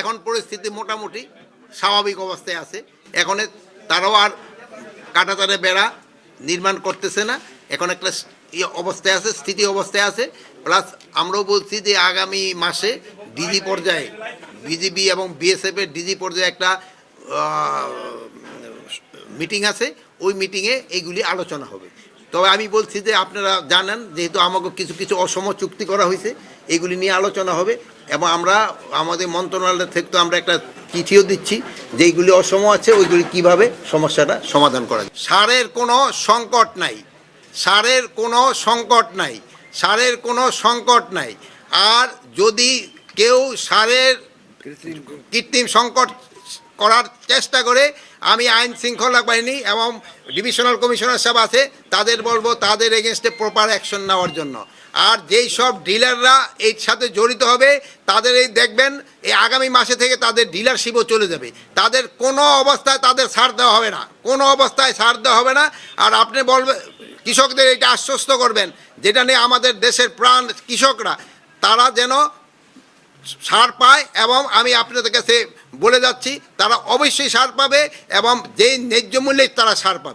এখন পরিস্থিতি মোটামুটি স্বাভাবিক অবস্থায় আছে। এখন তারাও আর কাটাতারে বেড়া নির্মাণ করতেছে না। এখন একটা ইয়ে অবস্থায় আছে, স্থিতি অবস্থায় আছে। প্লাস আমরাও বলছি যে আগামী মাসে ডিজি পর্যায়ে বিজিবি এবং বিএসএফ এর ডিজি পর্যায়ে একটা মিটিং আছে। ওই মিটিংয়ে এইগুলি আলোচনা হবে। তবে আমি বলছি যে আপনারা জানেন, যেহেতু আমাকে কিছু কিছু অসম চুক্তি করা হয়েছে, এগুলি নিয়ে আলোচনা হবে এবং আমরা, আমাদের মন্ত্রণালয় থেকে তো আমরা একটা চিঠিও দিচ্ছি যে এইগুলি অসম আছে, ওইগুলি কীভাবে সমস্যাটা সমাধান করা যায়। সারের কোনো সংকট নাই, সারের কোনো সংকট নাই, সারের কোনো সংকট নাই। আর যদি কেউ সারের কৃত্রিম সংকট করার চেষ্টা করে আমি আইন শৃঙ্খলা বাহিনী এবং ডিভিশনাল কমিশনার সাহেব আছে, তাদের বলব তাদের এগেনস্টে প্রপার অ্যাকশন নেওয়ার জন্য। আর যেই সব ডিলাররা এর সাথে জড়িত হবে, তাদের এই দেখবেন, এই আগামী মাসে থেকে তাদের ডিলারশিপও চলে যাবে। তাদের কোনো অবস্থায় তাদের ছাড় দেওয়া হবে না। কোনো অবস্থায় ছাড় দেওয়া হবে না। আর আপনি বলবেন কৃষকদের এটা আশ্বস্ত করবেন, যেটা নিয়ে আমাদের দেশের প্রাণ কৃষকরা, তারা যেন সার পায় এবং আমি আপনাদের কাছে বলে যাচ্ছি, তারা অবশ্যই সার পাবে এবং যেই ন্যায্য মূল্যে তারা সার পাবে।